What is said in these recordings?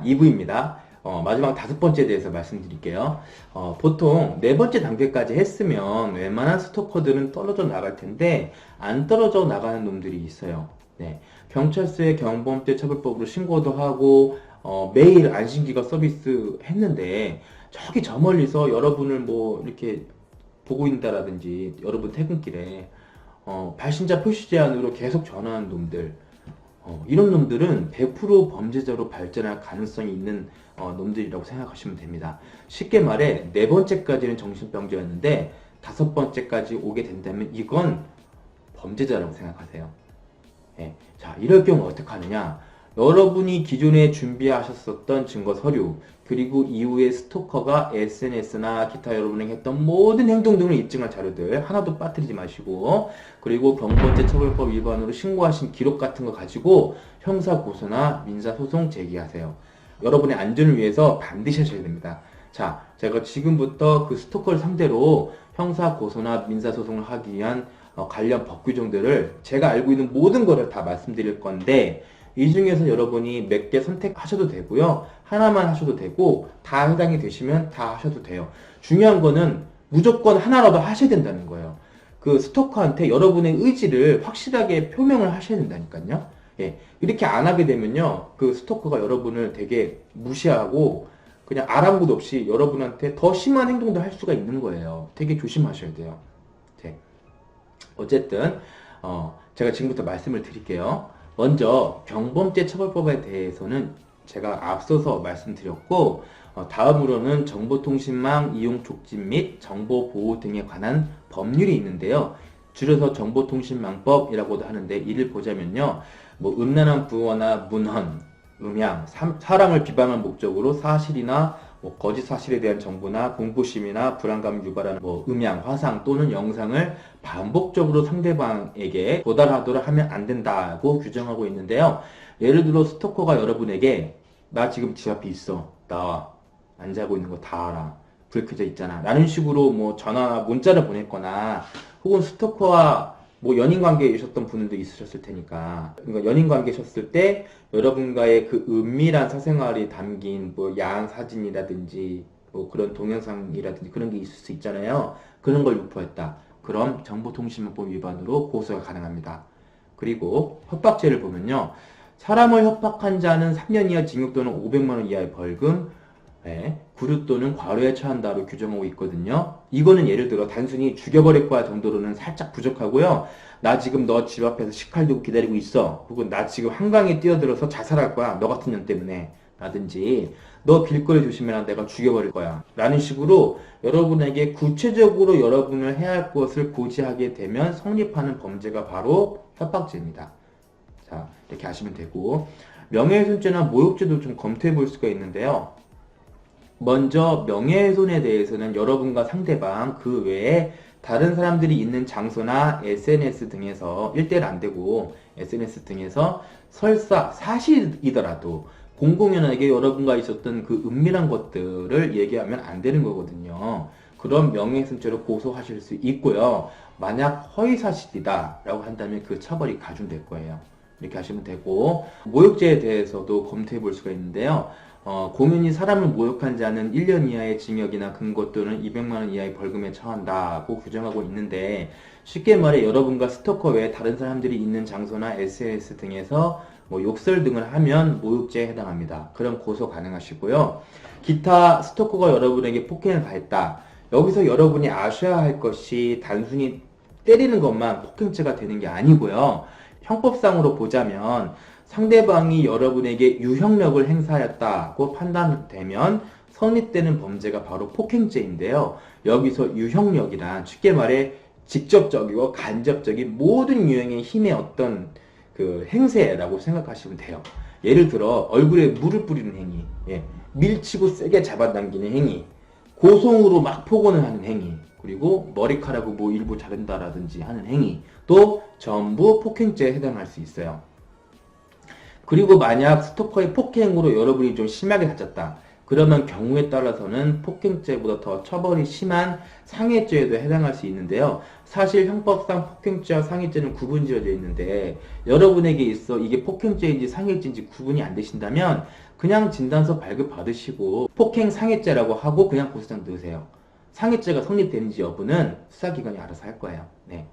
자, 2부입니다. 어, 마지막 다섯 번째에 대해서 말씀드릴게요. 어, 보통 네 번째 단계까지 했으면 웬만한 스토커들은 떨어져 나갈 텐데 안 떨어져 나가는 놈들이 있어요. 네. 경찰서에 경범죄 처벌법으로 신고도 하고 어, 매일 안심기가 서비스 했는데 저기 저 멀리서 여러분을 뭐 이렇게 보고 있다라든지 여러분 퇴근길에 어, 발신자 표시 제한으로 계속 전화하는 놈들 어, 이런 놈들은 100% 범죄자로 발전할 가능성이 있는 어, 놈들이라고 생각하시면 됩니다. 쉽게 말해 네 번째까지는 정신병자였는데 다섯 번째까지 오게 된다면 이건 범죄자라고 생각하세요. 예. 자, 이럴 경우 어떻게 하느냐? 여러분이 기존에 준비하셨었던 증거 서류, 그리고 이후에 스토커가 SNS나 기타 여러분이 했던 모든 행동 등을 입증할 자료들 하나도 빠뜨리지 마시고, 그리고 경범죄 처벌법 위반으로 신고하신 기록 같은 거 가지고 형사 고소나 민사 소송 제기하세요. 여러분의 안전을 위해서 반드시 하셔야 됩니다. 자, 제가 지금부터 그 스토커를 상대로 형사 고소나 민사 소송을 하기 위한 어, 관련 법 규정들을 제가 알고 있는 모든 거를 다 말씀드릴 건데 이 중에서 여러분이 몇 개 선택하셔도 되고요. 하나만 하셔도 되고 다 해당이 되시면 다 하셔도 돼요. 중요한 거는 무조건 하나라도 하셔야 된다는 거예요. 그 스토커한테 여러분의 의지를 확실하게 표명을 하셔야 된다니까요. 예. 이렇게 안 하게 되면요. 그 스토커가 여러분을 되게 무시하고 그냥 아랑곳 없이 여러분한테 더 심한 행동도 할 수가 있는 거예요. 되게 조심하셔야 돼요. 네. 어쨌든 어, 제가 지금부터 말씀을 드릴게요. 먼저 경범죄 처벌법에 대해서는 제가 앞서서 말씀드렸고 어, 다음으로는 정보통신망 이용 촉진 및 정보 보호 등에 관한 법률이 있는데요. 줄여서 정보통신망법이라고도 하는데 이를 보자면요. 뭐 음란한 부어나 문헌, 음양, 사, 사람을 비방한 목적으로 사실이나 뭐 거짓 사실에 대한 정보나 공포심이나 불안감을 유발하는 뭐 음양, 화상 또는 영상을 반복적으로 상대방에게 도달하도록 하면 안 된다고 규정하고 있는데요. 예를 들어 스토커가 여러분에게 나 지금 집 앞에 있어. 나와. 안 자고 있는 거 다 알아. 불 켜져 있잖아. 라는 식으로 뭐 전화나 문자를 보냈거나 혹은 스토커와 뭐 연인 관계에 있었던 분들도 있으셨을 테니까 그러니까 연인 관계셨을 때 여러분과의 그 은밀한 사생활이 담긴 뭐 야한 사진이라든지 뭐 그런 동영상이라든지 그런 게 있을 수 있잖아요. 그런 걸 유포했다. 그럼 정보통신망법 위반으로 고소가 가능합니다. 그리고 협박죄를 보면요. 사람을 협박한 자는 3년 이하 징역 또는 500만 원 이하의 벌금, 네, 구류 또는 과로에 처한다로 규정하고 있거든요. 이거는 예를 들어 단순히 죽여버릴 거야 정도로는 살짝 부족하고요. 나 지금 너 집 앞에서 식칼 들고 기다리고 있어. 혹은 나 지금 한강에 뛰어들어서 자살할 거야. 너 같은 년 때문에. 라든지 너 길거리 조심해라 내가 죽여버릴 거야. 라는 식으로 여러분에게 구체적으로 여러분을 해야 할 것을 고지하게 되면 성립하는 범죄가 바로 협박죄입니다. 자, 이렇게 아시면 되고 명예훼손죄나 모욕죄도 좀 검토해 볼 수가 있는데요. 먼저 명예훼손에 대해서는 여러분과 상대방 그 외에 다른 사람들이 있는 장소나 SNS 등에서 1대1 안 되고 SNS 등에서 설사 사실이더라도 공공연하게 여러분과 있었던 그 은밀한 것들을 얘기하면 안 되는 거거든요. 그런 명예훼손죄로 고소하실 수 있고요. 만약 허위사실이다 라고 한다면 그 처벌이 가중될 거예요. 이렇게 하시면 되고 모욕죄에 대해서도 검토해 볼 수가 있는데요. 어, 공연히 사람을 모욕한 자는 1년 이하의 징역이나 금고 또는 200만원 이하의 벌금에 처한다고 규정하고 있는데 쉽게 말해 여러분과 스토커 외에 다른 사람들이 있는 장소나 SNS 등에서 뭐 욕설 등을 하면 모욕죄에 해당합니다. 그럼 고소 가능하시고요. 기타 스토커가 여러분에게 폭행을 가했다. 여기서 여러분이 아셔야 할 것이 단순히 때리는 것만 폭행죄가 되는 게 아니고요. 형법상으로 보자면 상대방이 여러분에게 유형력을 행사하였다고 판단되면 성립되는 범죄가 바로 폭행죄인데요. 여기서 유형력이란 쉽게 말해 직접적이고 간접적인 모든 유형의 힘의 어떤 그 행세라고 생각하시면 돼요. 예를 들어 얼굴에 물을 뿌리는 행위, 예, 밀치고 세게 잡아당기는 행위, 고성으로 막 폭언을 하는 행위, 그리고 머리카락을 뭐 일부 자른다라든지 하는 행위, 또 전부 폭행죄에 해당할 수 있어요. 그리고 만약 스토커의 폭행으로 여러분이 좀 심하게 다쳤다. 그러면 경우에 따라서는 폭행죄보다 더 처벌이 심한 상해죄에도 해당할 수 있는데요. 사실 형법상 폭행죄와 상해죄는 구분 지어져 있는데 여러분에게 있어 이게 폭행죄인지 상해죄인지 구분이 안 되신다면 그냥 진단서 발급 받으시고 폭행 상해죄라고 하고 그냥 고소장 넣으세요. 상해죄가 성립되는지 여부는 수사기관이 알아서 할 거예요. 네.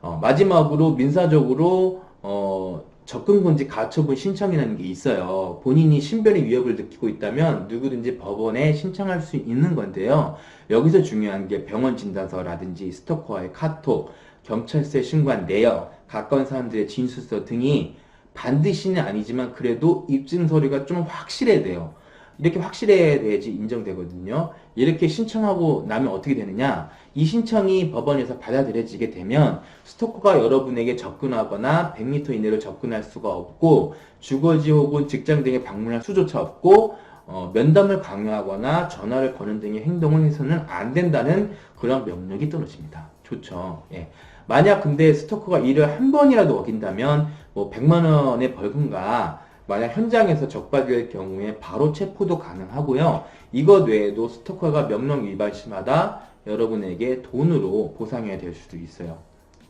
어, 마지막으로 민사적으로 어, 접근금지 가처분 신청이라는 게 있어요. 본인이 신변의 위협을 느끼고 있다면 누구든지 법원에 신청할 수 있는 건데요. 여기서 중요한 게 병원 진단서라든지 스토커와의 카톡, 경찰서에 신고한 내역, 가까운 사람들의 진술서 등이 반드시는 아니지만 그래도 입증 서류가 좀 확실해야 돼요. 이렇게 확실해야지 인정되거든요. 이렇게 신청하고 나면 어떻게 되느냐? 이 신청이 법원에서 받아들여지게 되면 스토커가 여러분에게 접근하거나 100m 이내로 접근할 수가 없고 주거지 혹은 직장 등에 방문할 수조차 없고 어, 면담을 강요하거나 전화를 거는 등의 행동을 해서는 안 된다는 그런 명령이 떨어집니다. 좋죠. 예. 만약 근데 스토커가 이를 한 번이라도 어긴다면 뭐 100만 원의 벌금과 만약 현장에서 적발될 경우에 바로 체포도 가능하고요. 이것 외에도 스토커가 명령 위반 시마다 여러분에게 돈으로 보상해야 될 수도 있어요.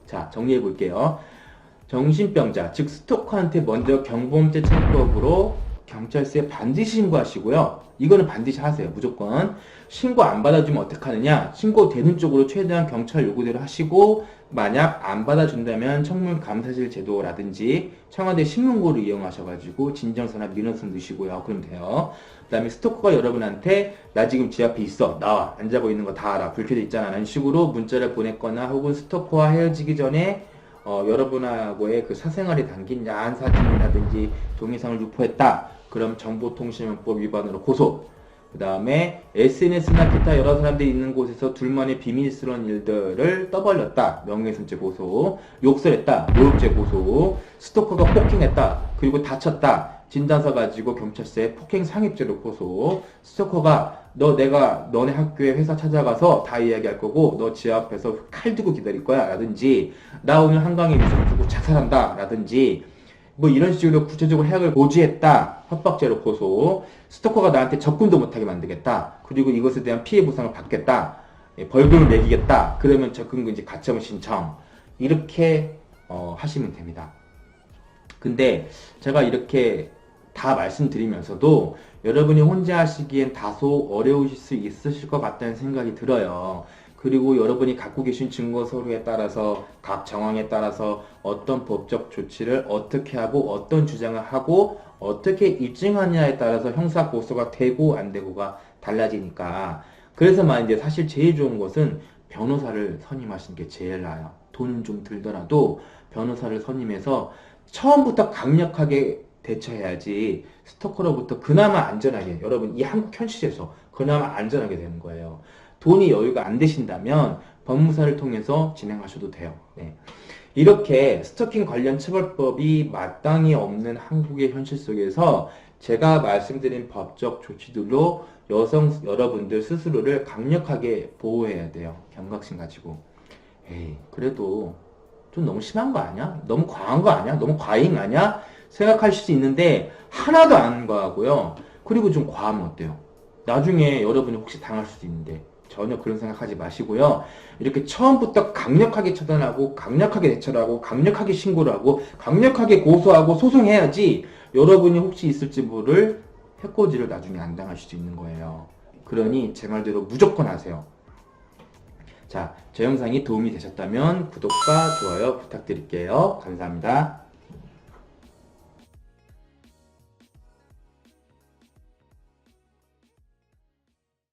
자, 정리해 볼게요. 정신병자, 즉 스토커한테 먼저 경범죄 처벌법으로 경찰서에 반드시 신고하시고요. 이거는 반드시 하세요. 무조건. 신고 안 받아주면 어떡하느냐? 신고되는 쪽으로 최대한 경찰 요구대로 하시고 만약 안 받아준다면 청문 감사실 제도라든지 청와대 신문고를 이용하셔가지고 진정서나 민원서 넣으시고요. 그럼 돼요. 그 다음에 스토커가 여러분한테 나 지금 집 앞에 있어. 나와. 안 자고 있는 거 다 알아. 불 켜져 있잖아. 라는 식으로 문자를 보냈거나 혹은 스토커와 헤어지기 전에 어, 여러분하고의 그 사생활이 담긴 야한 사진이라든지 동영상을 유포했다. 그럼 정보통신망법 위반으로 고소. 그 다음에 SNS나 기타 여러 사람들이 있는 곳에서 둘만의 비밀스러운 일들을 떠벌렸다. 명예훼손죄 고소. 욕설했다. 모욕죄 고소. 스토커가 폭행했다. 그리고 다쳤다. 진단서 가지고 경찰서에 폭행 상입죄로 고소. 스토커가 너 내가 너네 학교에 회사 찾아가서 다 이야기할 거고 너 집 앞에서 칼 두고 기다릴 거야 라든지 나 오늘 한강에 위성 두고 자살한다 라든지 뭐 이런 식으로 구체적으로 해약을 고지했다. 협박죄로 고소. 스토커가 나한테 접근도 못하게 만들겠다. 그리고 이것에 대한 피해 보상을 받겠다. 예, 벌금을 매기겠다. 그러면 접근금지 가처분 신청. 이렇게 어, 하시면 됩니다. 근데 제가 이렇게 다 말씀드리면서도 여러분이 혼자 하시기엔 다소 어려우실 수 있으실 것 같다는 생각이 들어요. 그리고 여러분이 갖고 계신 증거 서류에 따라서 각 정황에 따라서 어떤 법적 조치를 어떻게 하고 어떤 주장을 하고 어떻게 입증하냐에 따라서 형사 고소가 되고 안 되고가 달라지니까 그래서 말인데 사실 제일 좋은 것은 변호사를 선임하시는 게 제일 나아요. 돈은 좀 들더라도 변호사를 선임해서 처음부터 강력하게 대처해야지 스토커로부터 그나마 안전하게 여러분 이 한국 현실에서 그나마 안전하게 되는 거예요. 돈이 여유가 안 되신다면 법무사를 통해서 진행하셔도 돼요. 네. 이렇게 스토킹 관련 처벌법이 마땅히 없는 한국의 현실 속에서 제가 말씀드린 법적 조치들로 여성 여러분들 스스로를 강력하게 보호해야 돼요. 경각심 가지고. 에이, 그래도 좀 너무 심한 거 아니야? 너무 과한 거 아니야? 너무 과잉 아니야? 생각하실 수 있는데 하나도 안 과하고요. 그리고 좀 과하면 어때요? 나중에 여러분이 혹시 당할 수도 있는데 전혀 그런 생각하지 마시고요. 이렇게 처음부터 강력하게 처단하고 강력하게 대처를 하고 강력하게 신고를 하고 강력하게 고소하고 소송해야지 여러분이 혹시 있을지 모를 해코지를 나중에 안 당할 수 있는 거예요. 그러니 제 말대로 무조건 하세요. 자, 저 영상이 도움이 되셨다면 구독과 좋아요 부탁드릴게요. 감사합니다.